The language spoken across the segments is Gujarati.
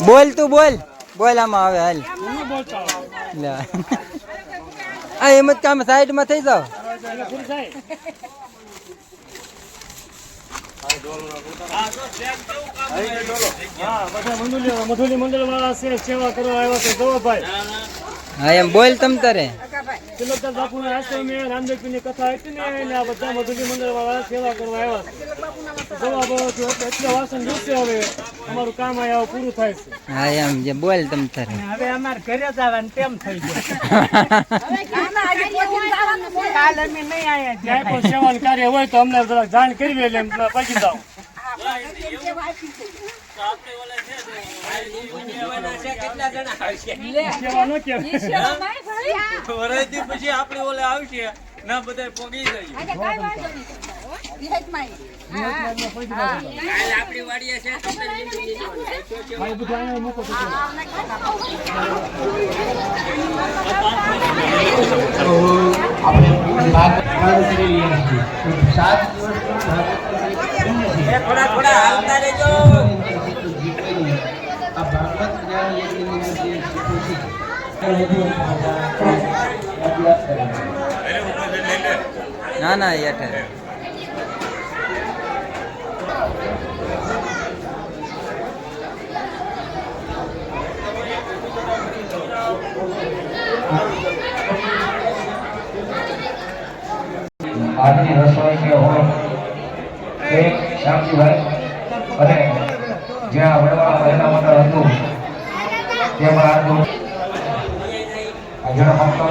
બોલ તું બોલ. બોલ આમાં આવે હાલ. આ એમ જ કામ સાઈડમાં થઈ જાવ હા એમ બોલ તમ તારે. તિલકદાસ બાપુના આશ્રમે રામદેવપીરની કથા હતી ને એને આ બધા સેવા કરવા આવ્યા છે જવાબ આવ્યો એટલે એટલે વાસણ જોશે હવે અમારું કામ અહીંયા પૂરું થાય છે હા એમ જે બોલ તમ તારે હવે અમારે ઘરે જવાનું તેમ થઈ ગયું કાલ અમે નહીં આયા ક્યાંય પણ સેવાનું કાર્ય હોય તો અમને જરાક જાણ કરવી એટલે એમ પહોંચી જાઓ સેવા ન કહેવાય. વરાયતી પછી આપણે ઓલે આવશે ના બધા પોગી દિવસ થોડા થોડા હાલતા રહેજો આ ભાગવત જ્ઞાન યજ્ઞની અંદર જે શીખવું છે ના ના યાર આજની રસોઈ કે હોય એક શાંતિભાઈ અને જ્યાં વડવાળા પહેલા મંડળ હતું તેમાં આજનું ભક્તો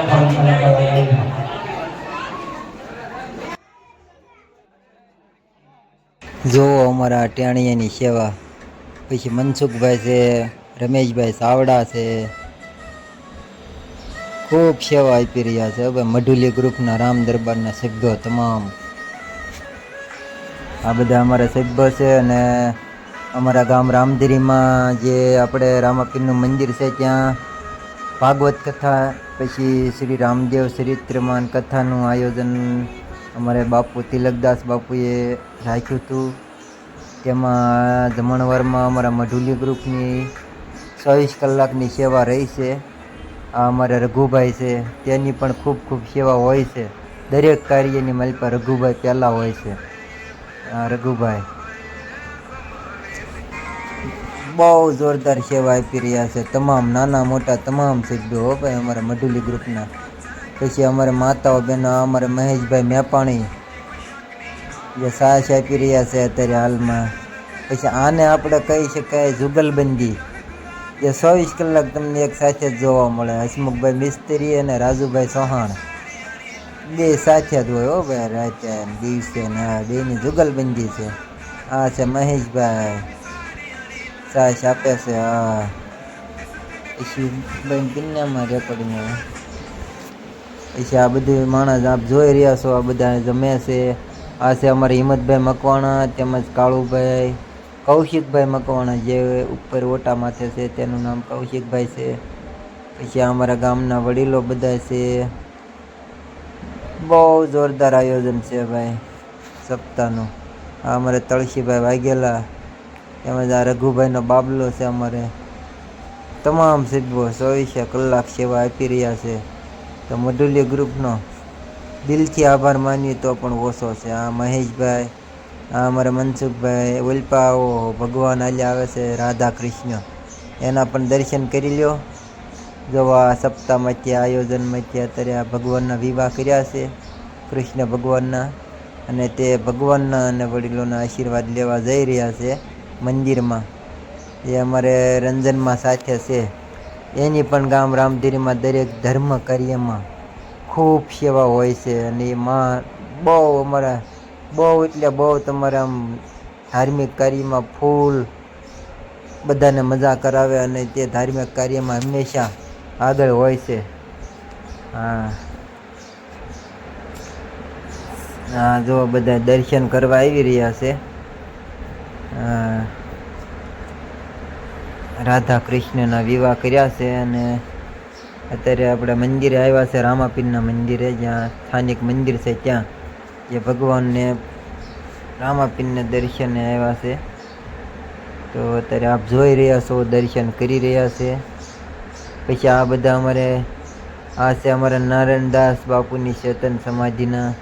જોવો અમારા અટાણીયાની સેવા. પછી મનસુખભાઈ છે, રમેશભાઈ સાવડા છે. ખૂબ સેવા આપી રહ્યા છે, હવે મઢુલી ગ્રુપના રામ દરબારના સભ્યો તમામ. આ બધા અમારા સભ્યો છે અને અમારા ગામ રામધીરીમાં જે આપણે રામાપીરનું મંદિર છે, ત્યાં ભાગવત કથા પછી શ્રી રામદેવ ચરિત્રમાન કથાનું આયોજન અમારે બાપુ તિલકદાસ બાપુએ રાખ્યું હતું. તેમાં જમણવારમાં અમારા મઢુલી ગ્રુપની ચોવીસ કલાકની સેવા રહી છે. આ અમારા રઘુભાઈ છે. તેની પણ ખૂબ ખૂબ સેવા હોય છે. દરેક કાર્યની મારી પર રઘુભાઈ પહેલાં હોય છે. રઘુભાઈ. બહુ જોરદાર સેવા આપી રહ્યા છે. તમામ નાના મોટા તમામ સભ્યો હો ભાઈ અમારા મઢુલી ગ્રુપના. પછી અમારે માતાઓ બહેનો આ અમારે મહેશભાઈ મેપાણી જે સાહસ આપી રહ્યા છે અત્યારે હાલમાં. પછી આને આપણે કહી શકાય જુગલબંધી. જે ચોવીસ કલાક તમને એક સાથે જ જોવા મળે. હસમુખભાઈ મિસ્ત્રી અને રાજુભાઈ ચૌહાણ. બે સાથે જ હોય હો ભાઈ રાતે ને દિવસે ને આ બેની જુગલબંધી છે. આ છે મહેશભાઈ. સાસ આપે છે હા પછી બેન કિન્યામાં રેકોર્ડિંગ આવે પછી આ બધું માણસ આપ જોઈ રહ્યા છો આ બધા જમે છે આ છે અમારે હિંમતભાઈ મકવાણા તેમજ કાળુભાઈ કૌશિકભાઈ મકવાણા જે ઉપર ઓટા માથે છે તેનું નામ કૌશિકભાઈ છે પછી આ અમારા ગામના વડીલો બધા છે બહુ જોરદાર આયોજન છે ભાઈ સપ્તાહનું આ અમારે તળસીભાઈ વાઘેલા તેમજ આ રઘુભાઈનો બાબલો છે અમારે. તમામ સભ્યો ચોવીસે કલાક સેવા આપી રહ્યા છે. તો મધુલ્ય ગ્રુપનો દિલથી આભાર માનીએ તો પણ ઓછો છે. આ મહેશભાઈ, આ અમારા મનસુખભાઈ ઉલ્પાઓ ભગવાન આલ્યા આવે છે રાધા કૃષ્ણ એના પણ દર્શન કરી લ્યો. જો આ સપ્તાહમાંથી આયોજનમાંથી અત્યારે આ ભગવાનના વિવાહ કર્યા છે, કૃષ્ણ ભગવાનના, અને તે ભગવાનના અને વડીલોના આશીર્વાદ લેવા જઈ રહ્યા છે. મંદિરમાં. એ અમારે રંજનમાં સાથે છે. એની પણ ગામ રામધીરીમાં દરેક ધર્મ કાર્યમાં ખૂબ સેવા હોય છે અને એમાં બહુ અમારા, બહુ એટલે બહુ તમારા આમ ધાર્મિક કાર્યમાં ફૂલ બધાને મજા કરાવે અને તે ધાર્મિક કાર્યમાં હંમેશા આગળ હોય છે. હા. હા, જો બધા દર્શન કરવા આવી રહ્યા છે. રાધા કૃષ્ણના વિવાહ કર્યા છે અને અત્યારે આપણે મંદિરે આવ્યા છે, રામાપીરના મંદિરે, જ્યાં સ્થાનિક મંદિર છે ત્યાં, જે ભગવાનને રામાપીરને દર્શને આવ્યા છે. તો અત્યારે આપ જોઈ રહ્યા છો, દર્શન કરી રહ્યા છે. પછી આ બધા અમારે, આ છે અમારા નારાયણદાસ બાપુની ચેતન સમાધિના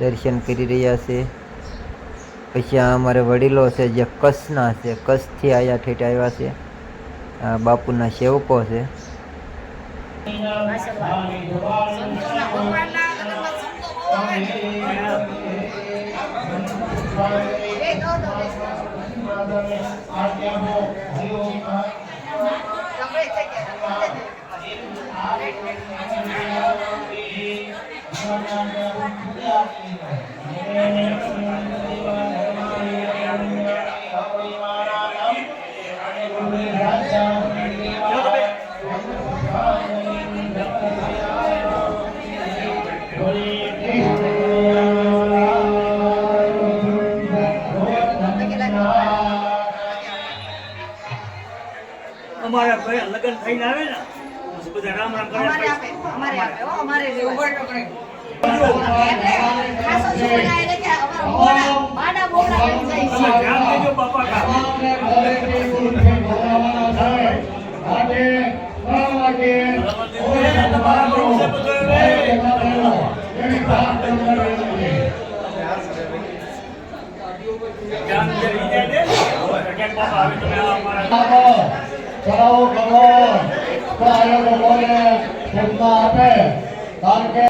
દર્શન કરી રહ્યા છે. પછી આ અમારે વડીલો છે જે કચ્છના છે, કચ્છથી આયા ઠેઠ આવ્યા છે. આ બાપુના સેવકો છે. અમારા ભાઈ લગ્ન થઈને આવે ને બધા રામ રામ કરે અમારે આપે અમારે આપે હો અમારે લેવું પડે. ધ્યાન દે, ઈ દે દે. ક્યાંક બાપા આવે તમે અમારા ચડાવો ભગવાન તો આ લોકો બોલે આપે કારણ કે